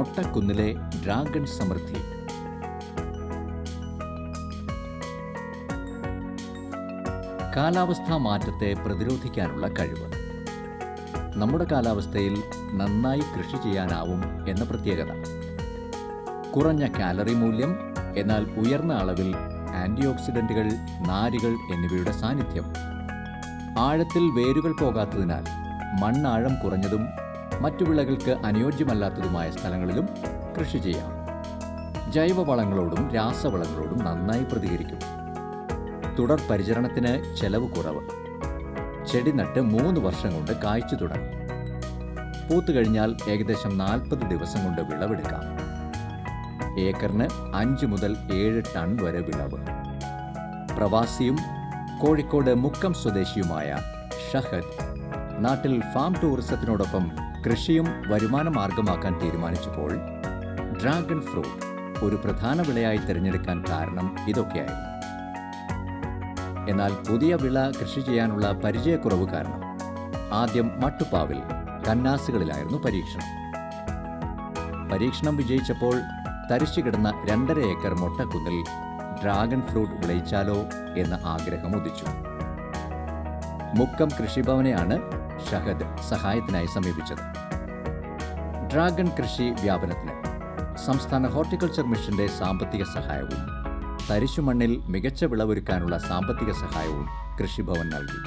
മൊട്ടക്കുന്നിലെ dragon സമൃദ്ധി. കാലാവസ്ഥാ മാറ്റത്തെ പ്രതിരോധിക്കാനുള്ള കഴിവ്. നമ്മുടെ കാലാവസ്ഥയിൽ നന്നായി കൃഷി ചെയ്യാനാവും എന്ന പ്രത്യേകത. കുറഞ്ഞ കാലറി മൂല്യം എന്നാൽ ഉയർന്ന അളവിൽ ആന്റി ഓക്സിഡന്റുകൾ നാരുകൾ എന്നിവയുടെ സാന്നിധ്യം. ആഴത്തിൽ വേരുകൾ പോകാത്തതിനാൽ മണ്ണാഴം കുറഞ്ഞതും മറ്റു വിളകൾക്ക് അനുയോജ്യമല്ലാത്തതുമായ സ്ഥലങ്ങളിലും കൃഷി ചെയ്യാം. ജൈവ വളങ്ങളോടും രാസവളങ്ങളോടും നന്നായി പ്രതികരിക്കും. തുടർ പരിചരണത്തിന് ചെലവ് കുറവ്. ചെടി നട്ട് മൂന്ന് വർഷം കൊണ്ട് കായ്ച്ചു തുടങ്ങും. പൂത്തു കഴിഞ്ഞാൽ ഏകദേശം നാൽപ്പത് ദിവസം കൊണ്ട് വിളവെടുക്കാം. ഏക്കറിന് അഞ്ച് മുതൽ ഏഴ് ടൺ വരെ വിളവ്. പ്രവാസിയും കോഴിക്കോട് മുക്കം സ്വദേശിയുമായ ഷഹദ് നാട്ടിൽ ഫാം ടൂറിസത്തിനോടൊപ്പം കൃഷിയും വരുമാന മാർഗമാക്കാൻ തീരുമാനിച്ചപ്പോൾ ഡ്രാഗൺ ഫ്രൂട്ട് ഒരു പ്രധാന വിളയായി തിരഞ്ഞെടുക്കാൻ കാരണം ഇതൊക്കെയായിരുന്നു. എന്നാൽ പുതിയ വിള കൃഷി ചെയ്യാനുള്ള പരിചയക്കുറവ് കാരണം ആദ്യം മട്ടുപ്പാവിൽ കന്നാസുകളിലായിരുന്നു പരീക്ഷണം. പരീക്ഷണം വിജയിച്ചപ്പോൾ തരിച്ചു കിടന്ന രണ്ടര ഏക്കർ മൊട്ടക്കുന്നിൽ ഡ്രാഗൺ ഫ്രൂട്ട് വിളയിച്ചാലോ എന്ന ആഗ്രഹം ഉദിച്ചു. മുക്കം കൃഷിഭവനെയാണ് ഷഹദ് സഹായത്തിനായി സമീപിച്ചത്. ഡ്രാഗൺ കൃഷി വ്യാപനത്തിന് സംസ്ഥാന ഹോർട്ടിക്കൾച്ചർ മിഷന്റെ സാമ്പത്തിക സഹായവും തരിശു മണ്ണിൽ മികച്ച വിളവൊരുക്കാനുള്ള സാമ്പത്തിക സഹായവും കൃഷിഭവൻ നൽകി.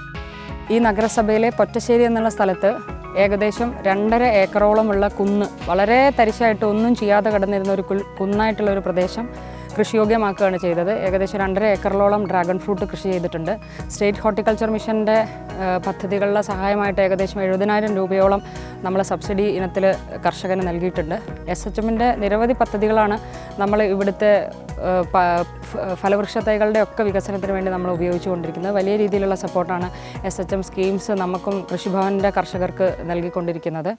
ഈ നഗരസഭയിലെ പൊറ്റശ്ശേരി എന്നുള്ള സ്ഥലത്ത് ഏകദേശം രണ്ടര ഏക്കറോളമുള്ള കുന്ന് വളരെ തരിശായിട്ട് ഒന്നും ചെയ്യാതെ കിടന്നിരുന്ന ഒരു കുന്നായിട്ടുള്ള ഒരു പ്രദേശം കൃഷിയോഗ്യമാക്കുകയാണ് ചെയ്തത്. ഏകദേശം രണ്ടര ഏക്കറിലോളം ഡ്രാഗൺ ഫ്രൂട്ട് കൃഷി ചെയ്തിട്ടുണ്ട്. സ്റ്റേറ്റ് ഹോർട്ടിക്കൾച്ചർ മിഷന്റെ പദ്ധതികളുടെ സഹായമായിട്ട് ഏകദേശം എഴുപതിനായിരം രൂപയോളം നമ്മൾ സബ്സിഡി ഇനത്തിൽ കർഷകന് നൽകിയിട്ടുണ്ട്. എസ് എച്ച് എമ്മിന്റെ നിരവധി പദ്ധതികളാണ് നമ്മൾ ഇവിടുത്തെ ഫലവൃക്ഷ തൈകളുടെ ഒക്കെ വികസനത്തിന് വേണ്ടി നമ്മൾ ഉപയോഗിച്ചുകൊണ്ടിരിക്കുന്നത്. വലിയ രീതിയിലുള്ള സപ്പോർട്ടാണ് എസ് എച്ച് എം സ്കീംസ് നമുക്കും കൃഷിഭവന്റെ കർഷകർക്ക് നൽകിക്കൊണ്ടിരിക്കുന്നത്.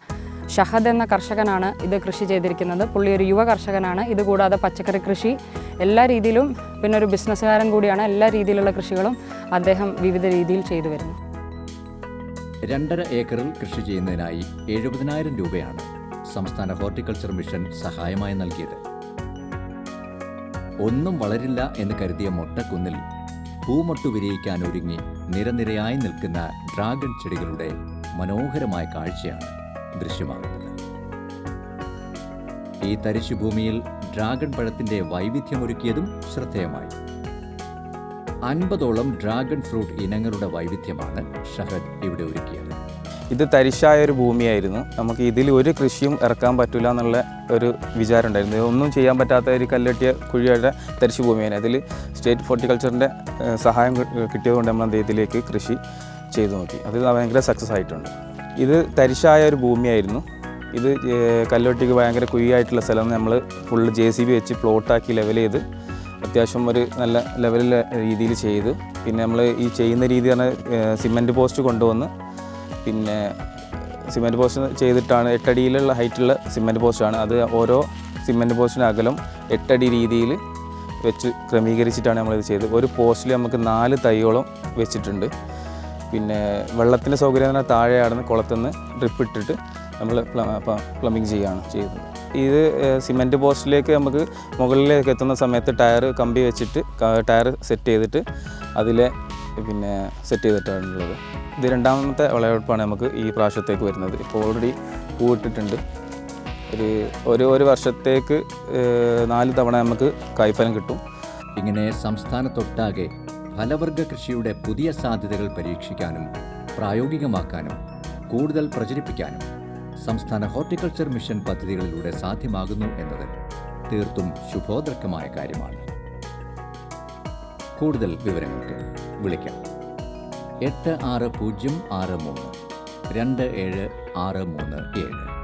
ഷഹദ് എന്ന കർഷകനാണ് ഇത് കൃഷി ചെയ്തിരിക്കുന്നത്. പുള്ളി ഒരു യുവ കർഷകനാണ്. ഇതുകൂടാതെ പച്ചക്കറി കൃഷി എല്ലാ രീതിയിലും പിന്നെ ഒരു ബിസിനസ്സുകാരൻ കൂടിയാണ് എല്ലാ രീതിയിലുള്ള കൃഷികളും അദ്ദേഹം വിവിധ രീതിയിൽ ചെയ്തു വരുന്നു രണ്ടര ഏക്കറിൽ കൃഷി ചെയ്യുന്നതിനായി എഴുപതിനായിരം രൂപയാണ് സംസ്ഥാന ഹോർട്ടിക്കൾച്ചർ മിഷൻ സഹായമായി നൽകിയത്. ഒന്നും വളരില്ല എന്ന് കരുതിയ മൊട്ടക്കുന്നിൽ പൂമൊട്ടു വിരിയിക്കാൻ ഒരുങ്ങി നിരനിരയായി നിൽക്കുന്ന ഡ്രാഗൺ ചെടികളുടെ മനോഹരമായ കാഴ്ചയാണ് ദൃശ്യമാകുന്നത്. ഈ തരിശുഭൂമിയിൽ ഡ്രാഗൺ പഴത്തിന്റെ വൈവിധ്യമൊരുക്കിയതും ശ്രദ്ധേയമായി. അൻപതോളം ഡ്രാഗൺ ഫ്രൂട്ട് ഇനങ്ങളുടെ വൈവിധ്യമാണ് ഷഹദ് ഇവിടെ ഒരുക്കിയത്. ഇത് തരിശായ ഒരു ഭൂമിയായിരുന്നു. നമുക്ക് ഇതിൽ ഒരു കൃഷിയും ഇറക്കാൻ പറ്റില്ല എന്നുള്ള ഒരു വിചാരം ഉണ്ടായിരുന്നു. ഒന്നും ചെയ്യാൻ പറ്റാത്ത ഒരു കല്ലെട്ടിയ കുഴിയുടെ തരിശു ഭൂമിയാണ് അതിൽ സ്റ്റേറ്റ് ഹോർട്ടിക്കൾച്ചറിന്റെ സഹായം കിട്ടിയതുകൊണ്ട് നമ്മൾ അദ്ദേഹത്തിലേക്ക് കൃഷി ചെയ്തു നോക്കി. അത് ഭയങ്കര സക്സസ് ആയിട്ടുണ്ട്. ഇത് തരിശായ ഒരു ഭൂമിയായിരുന്നു. ഇത് കല്ലുവെട്ടിക്ക് ഭയങ്കര കുഴിയായിട്ടുള്ള സ്ഥലം നമ്മൾ ഫുള്ള് ജെ സി ബി വെച്ച് പ്ലോട്ടാക്കി ലെവൽ ചെയ്ത് അത്യാവശ്യം ഒരു നല്ല ലെവലിൽ രീതിയിൽ ചെയ്ത്. പിന്നെ നമ്മൾ ഈ ചെയ്യുന്ന രീതി പറഞ്ഞാൽ സിമന്റ് പോസ്റ്റ് കൊണ്ടുവന്ന് പിന്നെ സിമന്റ് പോസ്റ്റ് ചെയ്തിട്ടാണ് എട്ടടിയിലുള്ള ഹൈറ്റുള്ള സിമന്റ് പോസ്റ്റാണ് അത് ഓരോ സിമന്റ് പോസ്റ്റിന് അകലം എട്ടടി രീതിയിൽ വെച്ച് ക്രമീകരിച്ചിട്ടാണ് നമ്മളിത് ചെയ്തത്. ഒരു പോസ്റ്റിൽ നമുക്ക് നാല് തൈയോളം വെച്ചിട്ടുണ്ട്. പിന്നെ വെള്ളത്തിന്റെ സൗകര്യം എന്ന് പറഞ്ഞാൽ താഴെയാടുന്ന കുളത്തുനിന്ന് ഡ്രിപ്പ് ഇട്ടിട്ട് നമ്മൾ പ്ലംബിങ് ചെയ്യുകയാണ് ചെയ്തത് ഇത് സിമെന്റ് പോസ്റ്റിലേക്ക് നമുക്ക് മുകളിലേക്ക് എത്തുന്ന സമയത്ത് ടയർ കമ്പി വെച്ചിട്ട് ടയർ സെറ്റ് ചെയ്തിട്ട് അതിലെ പിന്നെ സെറ്റ് ചെയ്തിട്ടാണുള്ളത് ഇത് രണ്ടാമത്തെ വിളവെടുപ്പാണ് നമുക്ക് ഈ പ്രാവശ്യത്തേക്ക് വരുന്നത്. ഇപ്പോൾ ഓൾറെഡി പൂവിട്ടിട്ടുണ്ട്. ഒരു ഒരു ഒരു വർഷത്തേക്ക് നാല് തവണ നമുക്ക് കായ്ഫലം കിട്ടും. ഇങ്ങനെ സംസ്ഥാനത്തൊട്ടാകെ ഫലവർഗ കൃഷിയുടെ പുതിയ സാധ്യതകൾ പരീക്ഷിക്കാനും പ്രായോഗികമാക്കാനും കൂടുതൽ പ്രചരിപ്പിക്കാനും സംസ്ഥാന ഹോർട്ടിക്കൾച്ചർ മിഷൻ പദ്ധതികളിലൂടെ സാധ്യമാകുന്നു എന്നത് തീർത്തും ശുഭോദർക്കമായ കാര്യമാണ്. കൂടുതൽ വിവരങ്ങൾക്ക് വിളിക്കാം. എട്ട് ആറ് പൂജ്യം ആറ് മൂന്ന് രണ്ട് ഏഴ് ആറ് മൂന്ന് ഏഴ്.